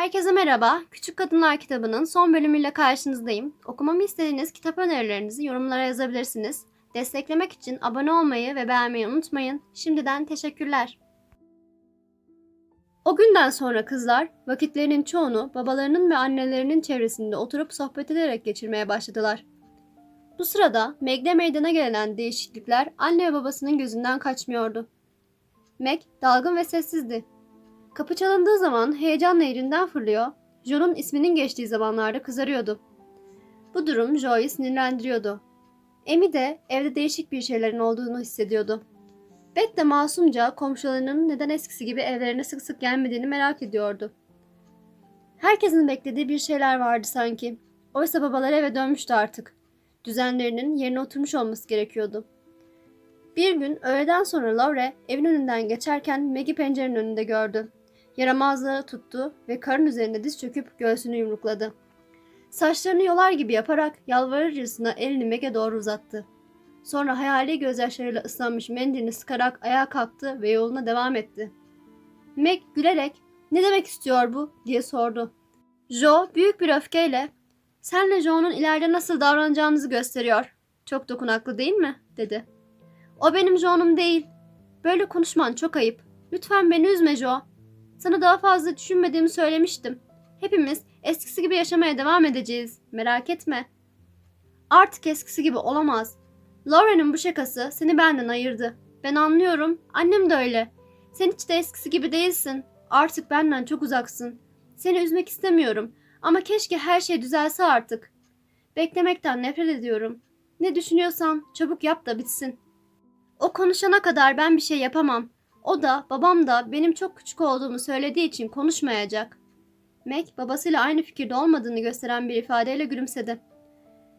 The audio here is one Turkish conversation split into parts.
Herkese merhaba. Küçük Kadınlar kitabının son bölümüyle karşınızdayım. Okumamı istediğiniz kitap önerilerinizi yorumlara yazabilirsiniz. Desteklemek için abone olmayı ve beğenmeyi unutmayın. Şimdiden teşekkürler. O günden sonra kızlar vakitlerinin çoğunu babalarının ve annelerinin çevresinde oturup sohbet ederek geçirmeye başladılar. Bu sırada Meg'de meydana gelen değişiklikler anne ve babasının gözünden kaçmıyordu. Meg dalgın ve sessizdi. Kapı çalındığı zaman heyecanla yerinden fırlıyor, Joe'nun isminin geçtiği zamanlarda kızarıyordu. Bu durum Joe'yu sinirlendiriyordu. Amy de evde değişik bir şeylerin olduğunu hissediyordu. Beth de masumca komşularının neden eskisi gibi evlerine sık sık gelmediğini merak ediyordu. Herkesin beklediği bir şeyler vardı sanki. Oysa babalar eve dönmüştü artık. Düzenlerinin yerine oturmuş olması gerekiyordu. Bir gün öğleden sonra Laure evin önünden geçerken Maggie pencerenin önünde gördü. Yaramazlığı tuttu ve karın üzerinde diz çöküp göğsünü yumrukladı. Saçlarını yolar gibi yaparak yalvarırcasına elini Meg'e doğru uzattı. Sonra hayali gözyaşlarıyla ıslanmış mendilini sıkarak ayağa kalktı ve yoluna devam etti. Meg gülerek ne demek istiyor bu diye sordu. Joe büyük bir öfkeyle senle Joe'nun ileride nasıl davranacağınızı gösteriyor. Çok dokunaklı değil mi? dedi. O benim Joe'num değil. Böyle konuşman çok ayıp. Lütfen beni üzme Joe. Sana daha fazla düşünmediğimi söylemiştim. Hepimiz eskisi gibi yaşamaya devam edeceğiz. Merak etme. Artık eskisi gibi olamaz. Lauren'ın bu şakası seni benden ayırdı. Ben anlıyorum. Annem de öyle. Sen hiç de eskisi gibi değilsin. Artık benden çok uzaksın. Seni üzmek istemiyorum. Ama keşke her şey düzelse artık. Beklemekten nefret ediyorum. Ne düşünüyorsan çabuk yap da bitsin. O konuşana kadar ben bir şey yapamam. O da babam da benim çok küçük olduğumu söylediği için konuşmayacak. Meg babasıyla aynı fikirde olmadığını gösteren bir ifadeyle gülümsedi.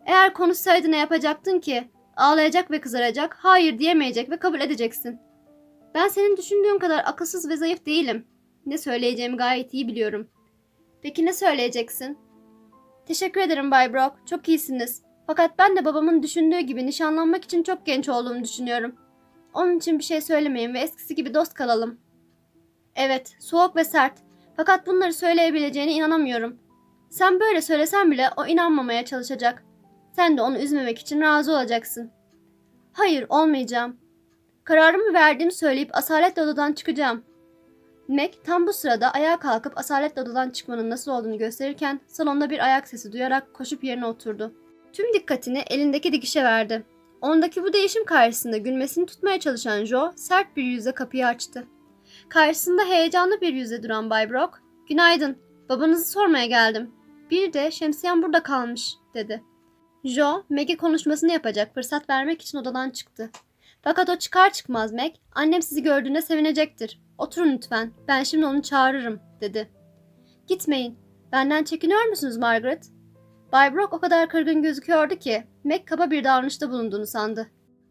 Eğer konuşsaydı ne yapacaktın ki? Ağlayacak ve kızaracak, hayır diyemeyecek ve kabul edeceksin. Ben senin düşündüğün kadar akılsız ve zayıf değilim. Ne söyleyeceğimi gayet iyi biliyorum. Peki ne söyleyeceksin? Teşekkür ederim Bay Brock, çok iyisiniz. Fakat ben de babamın düşündüğü gibi nişanlanmak için çok genç olduğumu düşünüyorum. Onun için bir şey söylemeyin ve eskisi gibi dost kalalım. Evet, soğuk ve sert. Fakat bunları söyleyebileceğine inanamıyorum. Sen böyle söylesen bile o inanmamaya çalışacak. Sen de onu üzmemek için razı olacaksın. Hayır, olmayacağım. Kararımı verdiğimi söyleyip asaletle odadan çıkacağım. Meg tam bu sırada ayağa kalkıp asaletle odadan çıkmanın nasıl olduğunu gösterirken salonda bir ayak sesi duyarak koşup yerine oturdu. Tüm dikkatini elindeki dikişe verdi. Ondaki bu değişim karşısında gülmesini tutmaya çalışan Joe sert bir yüzle kapıyı açtı. Karşısında heyecanlı bir yüzle duran Bay Brock, ''Günaydın, babanızı sormaya geldim. Bir de şemsiyem burada kalmış.'' dedi. Joe, Meg'e konuşmasını yapacak fırsat vermek için odadan çıktı. Fakat o çıkar çıkmaz Meg, ''Annem sizi gördüğünde sevinecektir. Oturun lütfen, ben şimdi onu çağırırım.'' dedi. ''Gitmeyin, benden çekiniyor musunuz Margaret?'' Bay Brock o kadar kırgın gözüküyordu ki Meg kaba bir davranışta bulunduğunu sandı.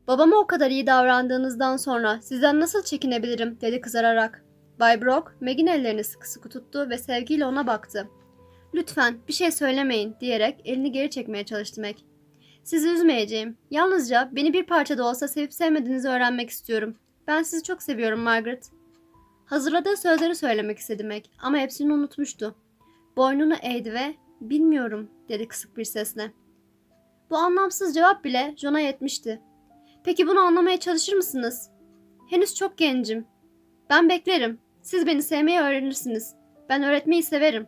Babama o kadar iyi davrandığınızdan sonra sizden nasıl çekinebilirim dedi kızararak. Bay Brock Meg'in ellerini sıkı sıkı tuttu ve sevgiyle ona baktı. Lütfen bir şey söylemeyin diyerek elini geri çekmeye çalıştı Meg. Sizi üzmeyeceğim. Yalnızca beni bir parça da olsa sevip sevmediğinizi öğrenmek istiyorum. Ben sizi çok seviyorum Margaret. Hazırladığı sözleri söylemek istedi Meg ama hepsini unutmuştu. Boynunu eğdi ve bilmiyorum dedi kısık bir sesle. Bu anlamsız cevap bile John'a yetmişti. Peki bunu anlamaya çalışır mısınız? Henüz çok gencim. Ben beklerim. Siz beni sevmeyi öğrenirsiniz. Ben öğretmeyi severim.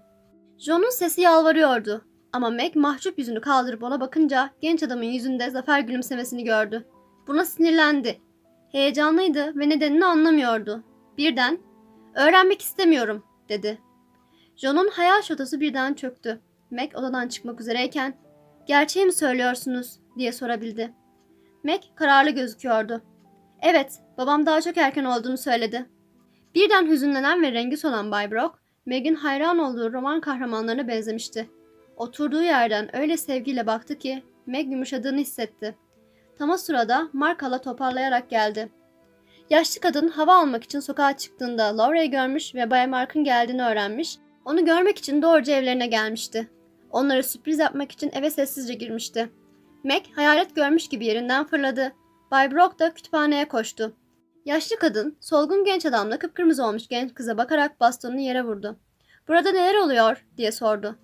John'un sesi yalvarıyordu. Ama Meg mahcup yüzünü kaldırıp ona bakınca genç adamın yüzünde zafer gülümsemesini gördü. Buna sinirlendi. Heyecanlıydı ve nedenini anlamıyordu. Birden, öğrenmek istemiyorum, dedi. John'un hayal şotosu birden çöktü. Meg odadan çıkmak üzereyken, gerçeği mi söylüyorsunuz, diye sorabildi. Meg kararlı gözüküyordu. Evet, babam daha çok erken olduğunu söyledi. Birden hüzünlenen ve rengi solan Bay Brock, Meg'in hayran olduğu roman kahramanlarına benzemişti. Oturduğu yerden öyle sevgiyle baktı ki Meg yumuşadığını hissetti. Tam o sırada Mark hala toparlayarak geldi. Yaşlı kadın hava almak için sokağa çıktığında Laura'yı görmüş ve Bay Mark'ın geldiğini öğrenmiş, onu görmek için doğruca evlerine gelmişti. Onlara sürpriz yapmak için eve sessizce girmişti. Meg hayalet görmüş gibi yerinden fırladı. Bay Brock da kütüphaneye koştu. Yaşlı kadın, solgun genç adamla kıpkırmızı olmuş genç kıza bakarak bastonunu yere vurdu. Burada neler oluyor diye sordu.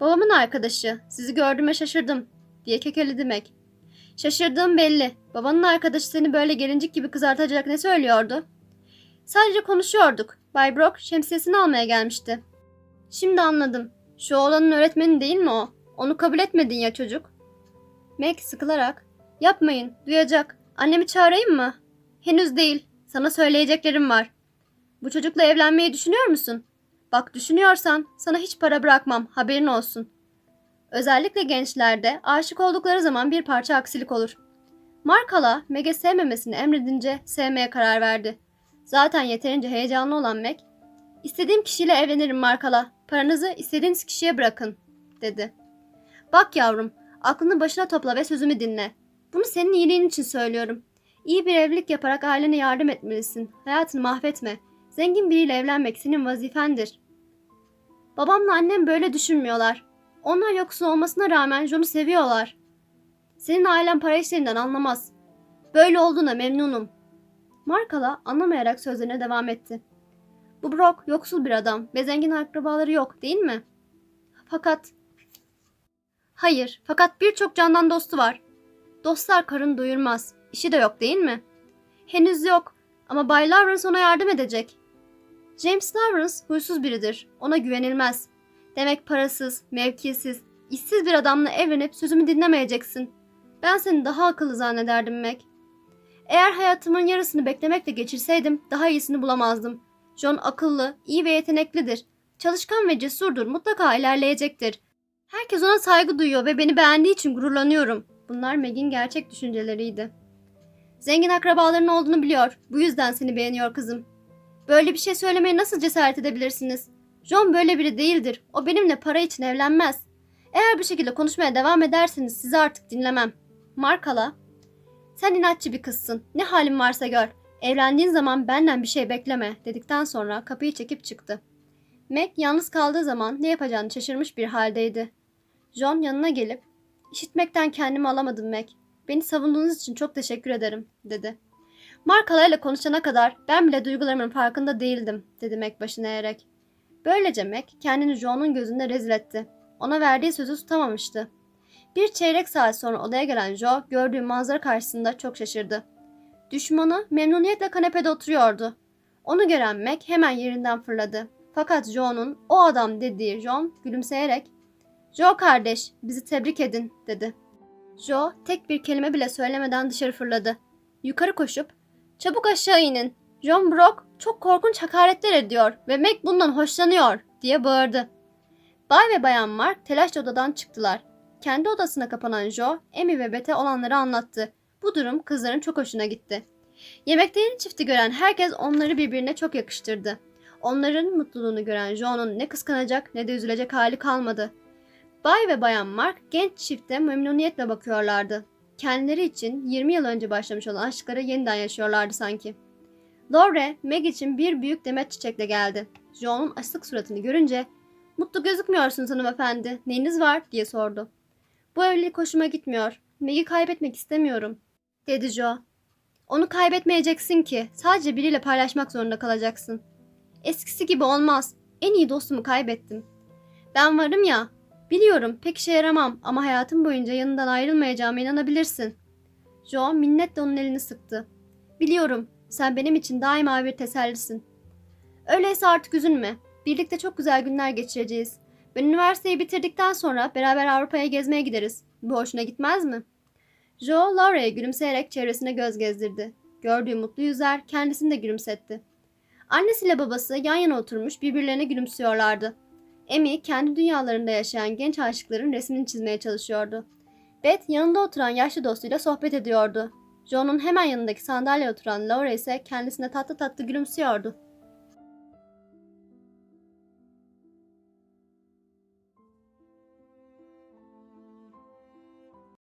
Babamın arkadaşı. Sizi gördüğüme şaşırdım diye kekeledi Meg. Şaşırdığım belli. Babanın arkadaşı seni böyle gelincik gibi kızartacak ne söylüyordu? Sadece konuşuyorduk. Bay Brock şemsiyesini almaya gelmişti. Şimdi anladım. Şu oğlanın öğretmeni değil mi o? Onu kabul etmedin ya çocuk. Meg sıkılarak yapmayın duyacak. Annemi çağırayım mı? Henüz değil. Sana söyleyeceklerim var. Bu çocukla evlenmeyi düşünüyor musun? Bak düşünüyorsan sana hiç para bırakmam haberin olsun. Özellikle gençlerde aşık oldukları zaman bir parça aksilik olur. Markala Meg'e sevmemesini emredince sevmeye karar verdi. Zaten yeterince heyecanlı olan Meg, İstediğim kişiyle evlenirim Markala. Paranızı istediğiniz kişiye bırakın, dedi. Bak yavrum, aklını başına topla ve sözümü dinle. Bunu senin iyiliğin için söylüyorum. İyi bir evlilik yaparak ailene yardım etmelisin. Hayatını mahvetme. Zengin biriyle evlenmek senin vazifendir. Babamla annem böyle düşünmüyorlar. Onlar yoksul olmasına rağmen John'u seviyorlar. Senin ailen para işlerinden anlamaz. Böyle olduğuna memnunum. Markala anlamayarak sözlerine devam etti. Bu Brock yoksul bir adam ve zengin akrabaları yok değil mi? Fakat... Hayır, fakat birçok candan dostu var. Dostlar karın doyurmaz. İşi de yok değil mi? Henüz yok ama Bay Lawrence ona yardım edecek. James Lawrence huysuz biridir. Ona güvenilmez. Demek parasız, mevkisiz, işsiz bir adamla evlenip sözümü dinlemeyeceksin. Ben seni daha akıllı zannederdim Meg. Eğer hayatımın yarısını beklemekle geçirseydim daha iyisini bulamazdım. John akıllı, iyi ve yeteneklidir. Çalışkan ve cesurdur. Mutlaka ilerleyecektir. Herkes ona saygı duyuyor ve beni beğendiği için gururlanıyorum. Bunlar Meg'in gerçek düşünceleriydi. Zengin akrabaların olduğunu biliyor. Bu yüzden seni beğeniyor kızım. Böyle bir şey söylemeye nasıl cesaret edebilirsiniz? John böyle biri değildir. O benimle para için evlenmez. Eğer bu şekilde konuşmaya devam ederseniz sizi artık dinlemem. Markala, sen inatçı bir kızsın. Ne halin varsa gör. Evlendiğin zaman benden bir şey bekleme dedikten sonra kapıyı çekip çıktı. Meg yalnız kaldığı zaman ne yapacağını şaşırmış bir haldeydi. John yanına gelip işitmekten kendimi alamadım Meg. Beni savunduğunuz için çok teşekkür ederim dedi. Markala ile konuşana kadar ben bile duygularımın farkında değildim dedi Meg başını eğerek. Böylece Meg kendini John'un gözünde rezil etti. Ona verdiği sözü tutamamıştı. Bir çeyrek saat sonra odaya gelen Joe gördüğü manzara karşısında çok şaşırdı. Düşmanı memnuniyetle kanepede oturuyordu. Onu gören Meg hemen yerinden fırladı. Fakat Joe'nun o adam dediği John gülümseyerek ''Joe kardeş, bizi tebrik edin.'' dedi. Joe tek bir kelime bile söylemeden dışarı fırladı. Yukarı koşup ''Çabuk aşağı inin. John Brock çok korkunç hakaretler ediyor ve Meg bundan hoşlanıyor.'' diye bağırdı. Bay ve Bayan Mark telaşla odadan çıktılar. Kendi odasına kapanan Joe, Amy ve Beth'e olanları anlattı. Bu durum kızların çok hoşuna gitti. Yemekte yeni çifti gören herkes onları birbirine çok yakıştırdı. Onların mutluluğunu gören Joe'nun ne kıskanacak ne de üzülecek hali kalmadı. Bay ve Bayan Mark genç çifte memnuniyetle bakıyorlardı. Kendileri için 20 yıl önce başlamış olan aşkları yeniden yaşıyorlardı sanki. Lore, Meg için bir büyük demet çiçekle geldi. Joe'nun asık suratını görünce ''Mutlu gözükmüyorsunuz hanımefendi, neyiniz var?'' diye sordu. ''Bu evlilik hoşuma gitmiyor. Meg'i kaybetmek istemiyorum.'' Dedi Joe. Onu kaybetmeyeceksin ki. Sadece biriyle paylaşmak zorunda kalacaksın. Eskisi gibi olmaz. En iyi dostumu kaybettim. Ben varım ya. Biliyorum pek işe yaramam ama hayatım boyunca yanından ayrılmayacağıma inanabilirsin. Joe minnetle onun elini sıktı. Biliyorum sen benim için daima bir tesellisin. Öyleyse artık üzülme. Birlikte çok güzel günler geçireceğiz. Ben üniversiteyi bitirdikten sonra beraber Avrupa'ya gezmeye gideriz. Bu hoşuna gitmez mi?'' Joe, Laura'ya gülümseyerek çevresine göz gezdirdi. Gördüğü mutlu yüzler kendisini de gülümsetti. Annesiyle babası yan yana oturmuş birbirlerine gülümsüyorlardı. Amy kendi dünyalarında yaşayan genç aşıkların resmini çizmeye çalışıyordu. Beth yanında oturan yaşlı dostuyla sohbet ediyordu. Joe'nun hemen yanındaki sandalyeye oturan Laura ise kendisine tatlı tatlı gülümsüyordu.